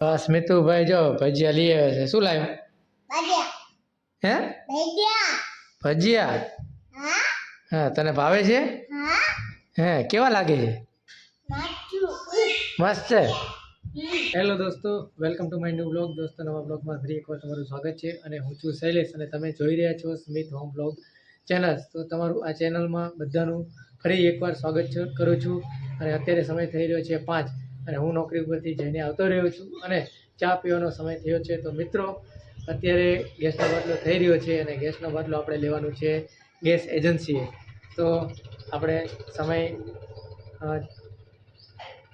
હા મિતુભાઈ જો ભજીયા લઈ આવ્યા છે. શું લાવ્યો? ભજીયા. હે? ભજીયા. ભજીયા? હા. તને ભાવે છે? હે. કેવા લાગે છે? મસ્ત. છે? હેલો દોસ્તો welcome to my new blog. દોસ્તો નવા બ્લોગમાં ફરી એકવાર તમારું સ્વાગત છે અને હું છું શૈલેષ અને તમે જોઈ રહ્યા છો સ્મિત હોમ બ્લોગ ચેનલ. તો તમારું આ ચેનલમાં બધાનું ફરી એકવાર સ્વાગત કરું છું. અને અત્યારે સમય થઈ રહ્યો છે પાંચ. અને હું નોકરી ઉપરથી જઈને આવતો રહ્યો છું અને ચા પીવાનો સમય થયો છે. તો મિત્રો, અત્યારે ગેસનો બાટલો થઈ રહ્યો છે અને ગેસનો બાટલો આપણે લેવાનું છે ગેસ એજન્સીએ. તો આપણે સમય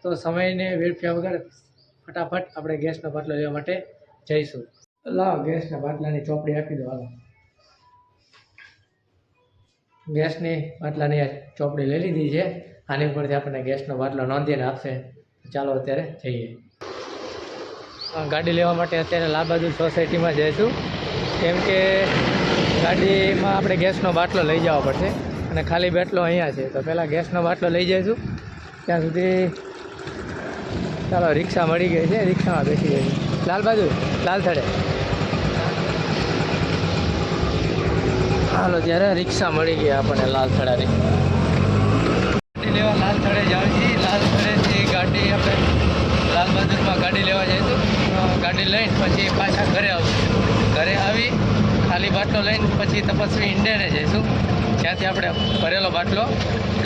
તો સમયને વેડફ્યા વગર ફટાફટ આપણે ગેસનો બાટલો લેવા માટે જઈશું. લાવ ગેસના બાટલાની ચોપડી આપી દો, હાલો. ગેસની બાટલાની ચોપડી લઈ લીધી છે. આની ઉપરથી આપણને ગેસનો બાટલો નોંધીને આપશે. ચાલો અત્યારે જઈએ. ગાડી લેવા માટે અત્યારે લાલબહાદુર સોસાયટીમાં જઈશું કેમ કે ગાડીમાં આપણે ગેસનો બાટલો લઈ જવો પડશે અને ખાલી બાટલો અહીંયા છે. તો પહેલાં ગેસનો બાટલો લઈ જઈશું. ત્યાં સુધી ચાલો, રિક્ષા મળી ગઈ છે. રિક્ષામાં બેસી ગઈ છે લાલ બાજુ, લાલ થડે. હાલો, ત્યારે રિક્ષા મળી ગઈ આપણને લાલ થડાની. લેવા લાલ જાઉં છીએ લાલ થડેથી ગાડી આપણે લાલ બહાદુરમાં ગાડી લેવા જઈશું ગાડી લઈને પછી પાછા ઘરે આવશું ઘરે આવી, ખાલી બાટલો લઈને પછી તપસ્વી ઇન્ડિયાને જઈશું. જ્યાંથી આપણે ભરેલો બાટલો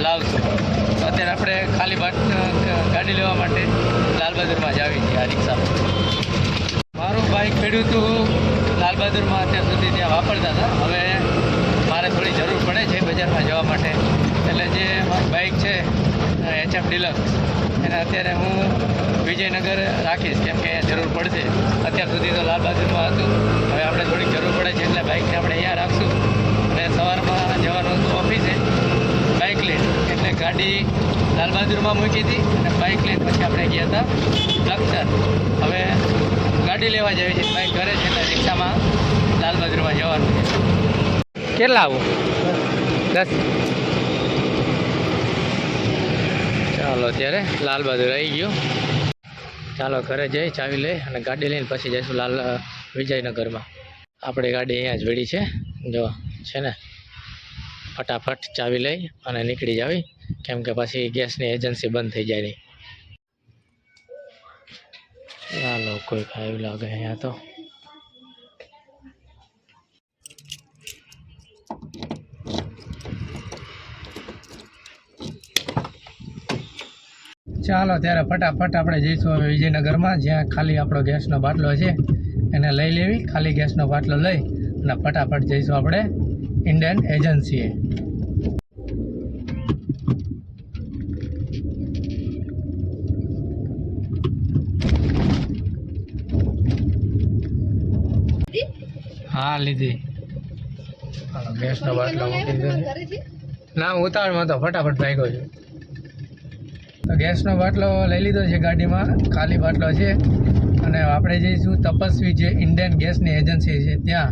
લાવશું. અત્યારે આપણે ખાલી બાટ ગાડી લેવા માટે લાલ બહાદુરમાં જ આવી છીએ આ રિક્ષા મારું બાઇક પડ્યું હતું. લાલ બહાદુરમાં અત્યાર સુધી ત્યાં વાપરતા હતા. હવે મારે થોડી જરૂર પડે છે બજારમાં જવા માટે. એટલે જે બાઇક છે એચએફ ડિલક્સ એને અત્યારે હું વિજયનગર રાખીશ, કેમ કે જરૂર પડશે. અત્યાર સુધી તો લાલ બહાદુરમાં હતું. હવે આપણે થોડીક જરૂર પડે છે એટલે બાઇકને આપણે અહીંયા રાખશું. અને સવારમાં જવાનું હતું ઓફિસે બાઇક લઈને એટલે ગાડી લાલ બહાદુરમાં મૂકી હતી અને બાઇક લઈને પછી આપણે ગયા હતા લક્ષર હવે ગાડી લેવા જવી છે બાઇક ઘરે છે એટલે રિક્ષામાં લાલ બહાદુરમાં જવાનું છે. કેટલા આવું? દસ. ચાલો અત્યારે લાલબાદ રહી ગયો. ચાલો ઘરે જઈ ચાવી લઈ અને ગાડી લઈને પછી જઈશું લાલ વિજયનગરમાં. આપણી ગાડી અહીંયા જ વેડી છે. જો છે ને, ફટાફટ ચાવી લઈ અને નીકળી જાવી. કેમ કે પછી ગેસની એજન્સી બંધ થઈ જાય નહીં. ચાલો કોઈ ખાયું લાગે અહીંયા તો. ચાલો, ત્યારે ફટાફટ આપણે જઈશું હવે વિજયનગરમાં, જ્યાં ખાલી આપણો ગેસનો બાટલો છે. એને લઈ લેવી, ખાલી ગેસનો બાટલો લઈ અને ફટાફટ જઈશું આપણે ઇન્ડિયન એજન્સીએ હા, લીધી. ગેસનો બાટલો મૂકી દીધો ના ઉતાવળમાં તો ફટાફટ ભાગ્યો છું. તો ગેસનો બાટલો લઈ લીધો છે ગાડીમાં, ખાલી બાટલો છે. અને આપણે જઈશું તપસ્વી જે ઇન્ડિયન ગેસની એજન્સી છે ત્યાં.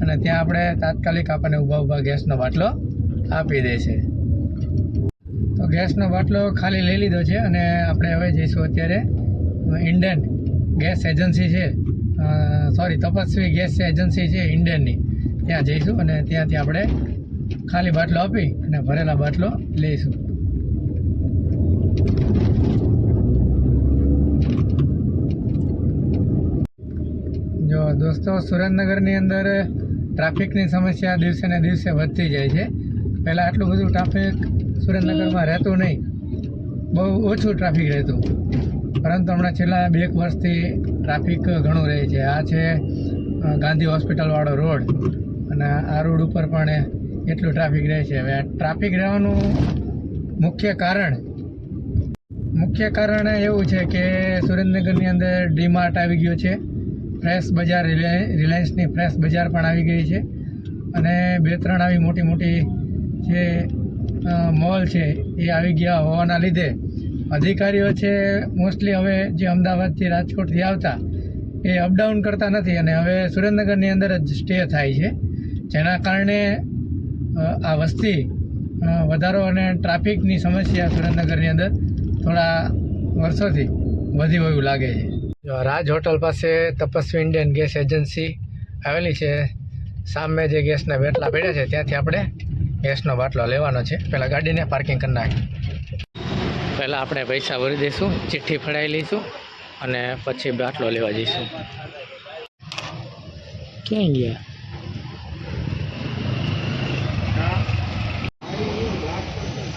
અને ત્યાં આપણે તાત્કાલિક આપણને ઊભા ઊભા ગેસનો બાટલો આપી દે છે. તો ગેસનો બાટલો ખાલી લઈ લીધો છે અને આપણે હવે જઈશું અત્યારે ઇન્ડિયન ગેસ એજન્સી છે. સોરી તપસ્વી ગેસ એજન્સી છે ઇન્ડિયનની. ત્યાં જઈશું અને ત્યાંથી આપણે ખાલી બાટલો આપી અને ભરેલા બાટલો લઈશું. જો દોસ્તો, સુરેન્દ્રનગરની અંદર ટ્રાફિકની સમસ્યા દિવસે ને દિવસે વધતી જાય છે. પહેલાં આટલું બધું ટ્રાફિક સુરેન્દ્રનગરમાં રહેતું નહીં. બહુ ઓછું ટ્રાફિક રહેતું. પરંતુ હમણાં છેલ્લા બે એક વર્ષથી ટ્રાફિક ઘણું રહે છે. આ છે ગાંધી હોસ્પિટલવાળો રોડ. અને આ રોડ ઉપર પણ એટલું ટ્રાફિક રહે છે. હવે ટ્રાફિક રહેવાનું મુખ્ય કારણ મુખ્ય કારણ એવું છે કે સુરેન્દ્રનગરની અંદર ડીમાર્ટ આવી ગયો છે. ફ્રેશ બજાર રિલાયન્સની ફ્રેશ બજાર પણ આવી ગઈ છે. અને બે ત્રણ આવી મોટી મોટી જે મોલ છે એ આવી ગયા હોવાના લીધે અધિકારીઓ છે મોસ્ટલી હવે જે અમદાવાદથી રાજકોટથી આવતા એ અપડાઉન કરતા નથી અને હવે સુરેન્દ્રનગરની અંદર જ સ્ટે થાય છે. જેના કારણે આ વસ્તી વધારો અને ટ્રાફિકની સમસ્યા સુરેન્દ્રનગરની અંદર થોડા વર્ષોથી વધી એવું લાગે છે. રાજ હોટલ પાસે તપસ્વી ઇન્ડિયન ગેસ એજન્સી આવેલી છે સામે જે ગેસના બેટલા પડ્યા છે ત્યાંથી આપણે ગેસનો બાટલો લેવાનો છે. પહેલાં ગાડીને પાર્કિંગ કરી નાખી પહેલાં આપણે પૈસા ભરી દઈશું ચિઠ્ઠી ફડાવી લઈશું અને પછી બાટલો લેવા જઈશું. ક્યાં ગયા?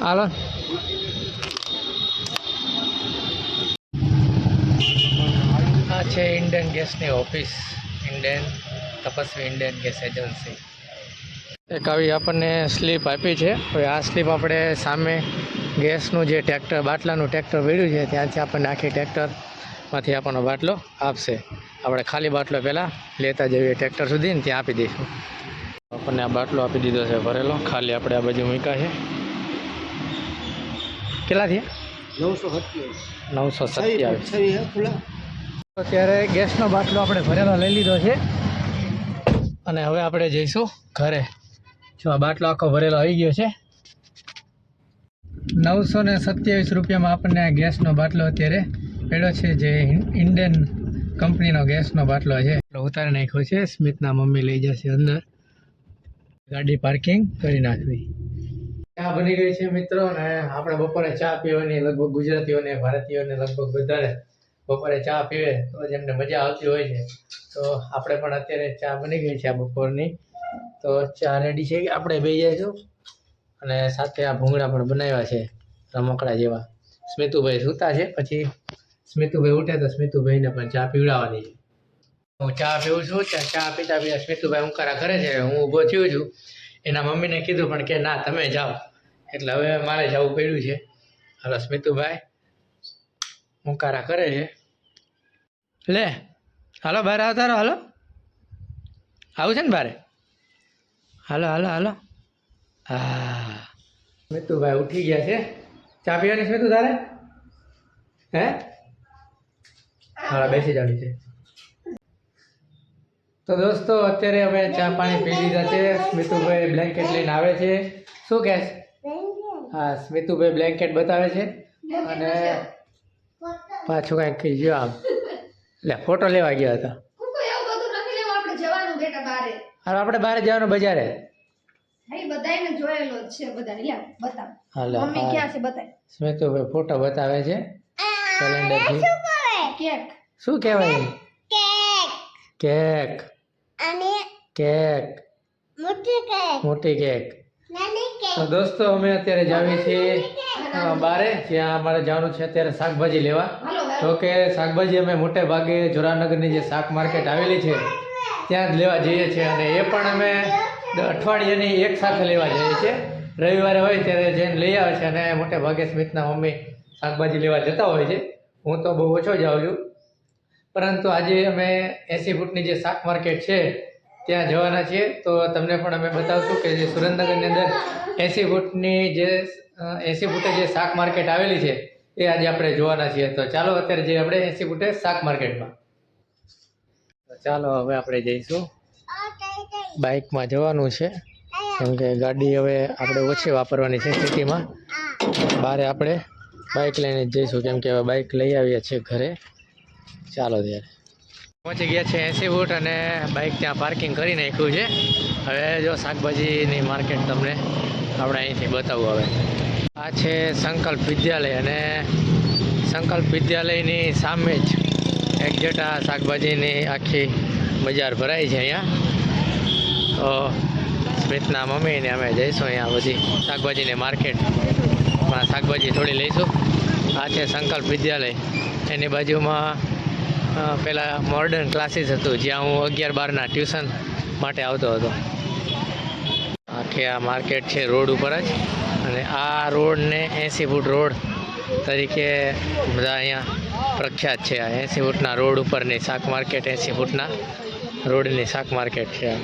હાલો આ છે ઇન્ડિયન ગેસની office Indian Tapasvi Indian gas agency એક આવી આપણને સ્લીપ આપી છે. હવે આ સ્લીપ આપણે સામે ગેસનું જે ટ્રેક્ટર બાટલાનું ટ્રેક્ટર વેડ્યું છે ત્યાંથી આપણને આખી ટ્રેક્ટરમાંથી આપણો બાટલો આપશે. આપણે ખાલી બાટલો પહેલાં લેતા જઈએ ટ્રેક્ટર સુધી ને ત્યાં આપી દઈશું. આપણને આ બાટલો આપી દીધો છે ભરેલો. ખાલી આપણે આ બાજુ મૂક્યા છે. કેટલા થયા નવસો સત્યાવીસ. નવસો સત્યાવીસ. અત્યારે ગેસનો બાટલો આપણે ભરેલો લઈ લીધો છે. અને હવે આપણે જઈશું ઘરે. જો આ બાટલો આખો ભરેલો આવી ગયો છે. નવસો ને સત્યાવીસ રૂપિયામાં આપણને આ ગેસનો બાટલો અત્યારે પડ્યો છે, જે ઇન્ડિયન કંપનીનો ગેસનો બાટલો છે. એટલે ઉતારી નાખ્યો છે, સ્મિતના મમ્મી લઈ જશે અંદર. ગાડી પાર્કિંગ કરી નાખવી. ચા બની ગઈ છે મિત્રો અને આપણે બપોરે ચા પીવાની લગભગ ગુજરાતીઓને, ભારતીયોને લગભગ બધાને બપોરે ચા પીવે, તો જ એમને મજા આવતી હોય છે. તો આપણે પણ અત્યારે ચા બની ગઈ છે આ બપોરની. તો ચા રેડી છે આપણે બે જઈશું અને સાથે આ ભૂંગળા પણ બનાવ્યા છે, રમકડા જેવા. સ્મિતુભાઈ સૂતા છે, પછી સ્મિતુભાઈ ઉઠે તો સ્મિતુભાઈને પણ ચા પીવડાવવાની છે. હું ચા પીવું છું ચા પીતા પીતા સ્મિતુભાઈ ઉંકારા કરે છે. હું ઊભો થયો છું. એના મમ્મીને કીધું પણ કે, ના, તમે જાઓ. એટલે હવે મારે જવું પડ્યું છે. હાલો, સ્મિતુભાઈ. ઉંકારા કરે છે. લે, હાલો, બહાર આવતા રહો હાલો. આવું છે ને બારે? હાલો હાલો હાલો. હા સ્મિતુભાઈ ઉઠી ગયા છે. ચા પીવાની સ્મિતુ તારે? હે? હા, બેસી જવાની છે. તો દોસ્તો, અત્યારે અમે ચા પાણી પી લીધા છે. સ્મિતુભાઈ બ્લેન્કેટ લઈને આવે છે. શું કહે હા સ્મિતુભાઈ બ્લેન્કેટ બતાવે છે. અને પાછું કાંઈક કહીજો આમ. લે ફોટો લેવા ગયા હતા. કુકુ એવું બધું નથી લેવું આપણે જવાનું બેટા બારે. હવે આપણે બહાર જવાનું બજારે. ભાઈ બધાયને જોયેલો જ છે બધાને. લ્યા બતાવ. હાલો મમ્મી હા. ક્યાં છે બતાય. સ્મિતુભાઈ ફોટો બતાવે છે. કેલેન્ડરથી શું કહેવાય કેક. કેક. કેક. મોટી કેક. મોટી કેક. નાની કેક. તો દોસ્તો અમે અત્યારે જાવી છીએ બારે જ્યાં અમારે જવાનું છે અત્યારે શાકભાજી લેવા. તો કે શાકભાજી અમે મોટે ભાગે જોરાનગરની જે શાક માર્કેટ આવેલી છે ત્યાં જ લેવા જઈએ છીએ. અને એ પણ અમે અઠવાડિયાની એક સાથે લેવા જઈએ છીએ. રવિવારે હોય ત્યારે જઈને લઈ આવે છે અને મોટે ભાગે સ્મિતના મમ્મી શાકભાજી લેવા જતા હોય છે. હું તો બહુ ઓછો જાઉં છું. પરંતુ આજે અમે એંસી ફૂટની જે શાક માર્કેટ છે ત્યાં જવાના છીએ. તો તમને પણ અમે બતાવશું કે જે સુરેન્દ્રનગરની અંદર એંસી ફૂટની જે એંસી ફૂટે જે શાક માર્કેટ આવેલી છે, એ આજે આપણે જોવાના છીએ. તો ચાલો અત્યારે જઈએ આપણે એંસી ફૂટે શાક માર્કેટમાં. ચાલો હવે આપણે જઈશું. બાઇકમાં જવાનું છે. કેમ કે ગાડી હવે આપણે ઓછી વાપરવાની છે સિટીમાં. બારે આપણે બાઇક લઈને જઈશું. કેમ કે હવે બાઇક લઈ આવીએ છીએ ઘરે. ચાલો ત્યારે. પહોંચી ગયા છે એસી ફૂટ અને બાઇક ત્યાં પાર્કિંગ કરી નાખ્યું છે. હવે જો શાકભાજીની માર્કેટ તમને આપણે અહીંથી બતાવું હવે. આ છે સંકલ્પ વિદ્યાલય અને સંકલ્પ વિદ્યાલયની સામે જ એક્ઝેક્ટ આ શાકભાજીની આખી બજાર ભરાય છે અહીંયા. તો સ્મિતના મમ્મીને અમે જઈશું અહીંયા બધી શાકભાજીની માર્કેટમાં શાકભાજી થોડી લઈશું. આ છે સંકલ્પ વિદ્યાલય. એની બાજુમાં પેલા મોર્ડન ક્લાસીસ હતું, જ્યાં હું અગિયાર બારના ટ્યુશન માટે આવતો હતો. આખે આ માર્કેટ છે રોડ ઉપર જ, અને આ રોડને એંસી ફૂટ રોડ તરીકે બધા અહીંયા પ્રખ્યાત છે. આ એંસી ફૂટના રોડ ઉપરની શાક માર્કેટ, એંસી ફૂટના રોડની શાક માર્કેટ છે. આ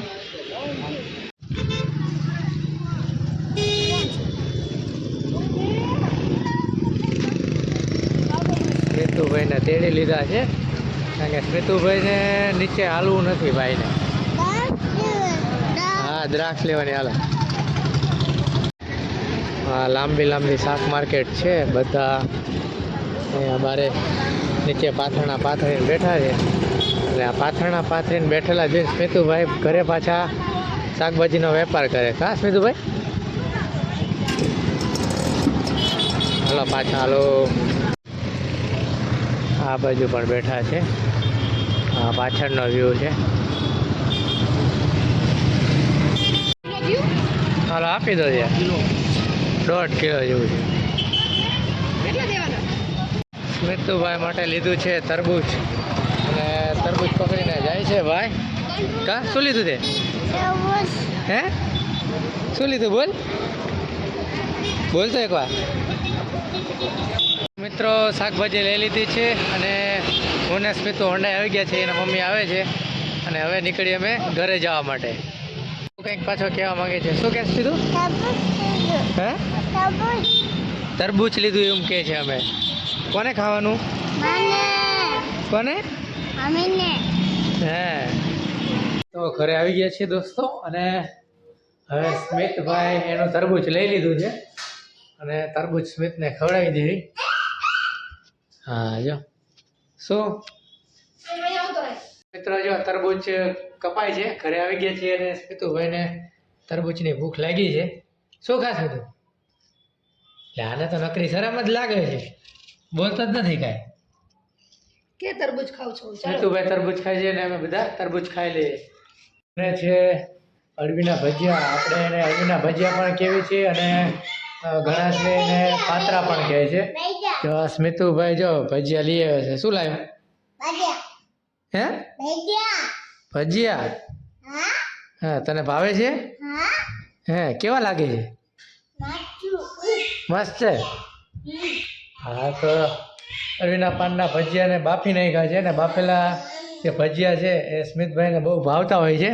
સ્મિતુભાઈને તેડી લીધા છે. કારણ કે સ્મિતુભાઈને નીચે હાલવું નથી ભાઈને. હા, દ્રાક્ષ લેવાની હાલ. હા લાંબી લાંબી શાક માર્કેટ છે, બધા અહીંયા બારે નીચે પાથરણા પાથરીને બેઠા છે. અને આ પાથરણા પાથરીને બેઠેલા જોઈને સ્મિતુભાઈ ઘરે પાછા શાકભાજીનો વેપાર કરે. કા સ્મિતુભાઈ હાલો, પાછા હાલો. આ બાજુ પણ બેઠા છે. પાછળનો વ્યૂ છે. હાલો, આપી દો છે દોઢ કિલો જેવું છે. સ્મિતુભાઈ માટે લીધું છે તરબૂચ. અને તરબૂચ પકડીને જાય છે ભાઈ. કા? શું લીધું તે? હે? શું લીધું? બોલ. બોલ તો એકવાર. મિત્રો, શાકભાજી લઈ લીધી છે અને હું ને સ્મિતુ હોન્ડા આવી ગયા છે, એના મમ્મી આવે છે. અને હવે નીકળી અમે ઘરે જવા માટે. શું કંઈક પાછો કહેવા માંગે છે. શું કહેશ સ્મિતુ હે? તરબૂચ લીધું એમ કહે છે અમે. કોને ખાવાનું? કોને? હે. તો ઘરે આવી ગયા છીએ દોસ્તો, અને હવે સ્મિતભાઈ એનું તરબૂચ લઈ લીધું છે. અને તરબૂચ સ્મિતને ખવડાવી દીધી. હા, જો. શું મિત્રો જો તરબૂચ કપાય છે ઘરે આવી ગયા છીએ અને સ્મિતુભાઈને તરબૂચની ભૂખ લાગી છે. શું ખાશે તું એટલે આને તો નકરી શરમ જ લાગે છે. બોલતો જ નથી કાંઈ. કે તરબૂચ ખાવ છો? ચાલો. સ્મિતુભાઈ તરબૂચ ખાય છે અને અમે બધા તરબૂચ ખાઈ લઈએ. અને છે અળવીના ભજીયા. આપણે એને અળવીના ભજીયા પણ કહેવી છે અને અ, ઘણા છે એને પાત્રા પણ કહે છે. જો સ્મિતુભાઈ જો ભજીયા લઈ આવ્યો છે. શું લાવ્યો? હે? ભજીયા. હા. તને ભાવે છે? હા. હે કેવા લાગે છે? મસ્ત. છે? હા તો અળવીના પાનના ભજીયાને બાફી નાખ્યા છે ને બાફેલા જે ભજીયા છે એ સ્મિતભાઈને બહુ ભાવતા હોય છે.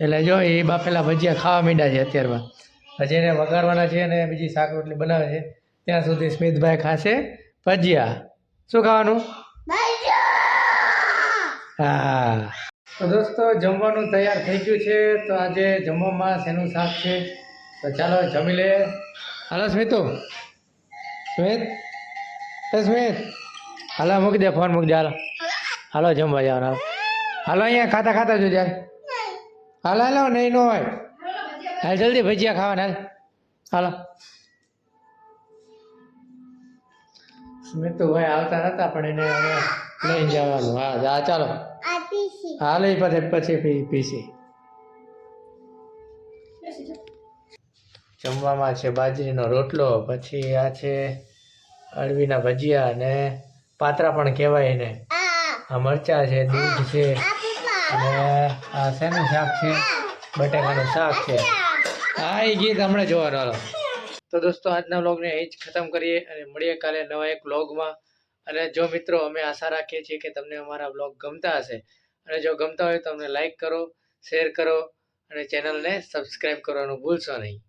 એટલે જો એ બાફેલા ભજીયા ખાવા માંડ્યા છે અત્યારમાં. હજી એને વઘારવાના છે અને બીજી શાક રોટલી બનાવે છે. ત્યાં સુધી સ્મિતભાઈ ખાશે ભજીયા. શું ખાવાનું? હા. તો દોસ્તો જમવાનું તૈયાર થઈ ગયું છે. તો આજે જમવામાં શેનું શાક છે. તો ચાલો જમી લે. હાલો સ્મિતુ. સ્મિત? એ સ્મિત? હાલો મૂકી દે ફોન મૂકી દે. હાલો. હાલો જમવા જવાનું હાલો હાલો અહીંયા ખાતા ખાતા જોજે હાલ. હાલો હાલો નહીં ન હોય. હાલ જલ્દી ભજીયા ખાવાના. હાલ. હાલો. સ્મિતુભાઈ આવતા નતા પણ એને હવે લઈને જવાનું. હા હા ચાલો. હા લઈ પછી પછી પી પીસી. જમવામાં છે બાજરીનો રોટલો પછી આ છે અળવીના ભજીયા અને પાત્રા પણ કહેવાય એને. આ આ મરચા છે દૂધ છે અને આ શેનું શાક છે? બટેકાનું શાક છે. એ ગીત હમણાં જોવાનું તો દોસ્તો, આજના વ્લોગને અહીં જ ખતમ કરીએ અને મળીએ કાલે નવા એક વ્લોગમાં. અને જો મિત્રો, અમે આશા રાખીએ છીએ કે તમને અમારા વ્લોગ ગમતા હશે. અને જો ગમતા હોય તો અમને લાઇક કરો, શેર કરો અને ચેનલને સબસ્ક્રાઈબ કરવાનું ભૂલશો નહીં.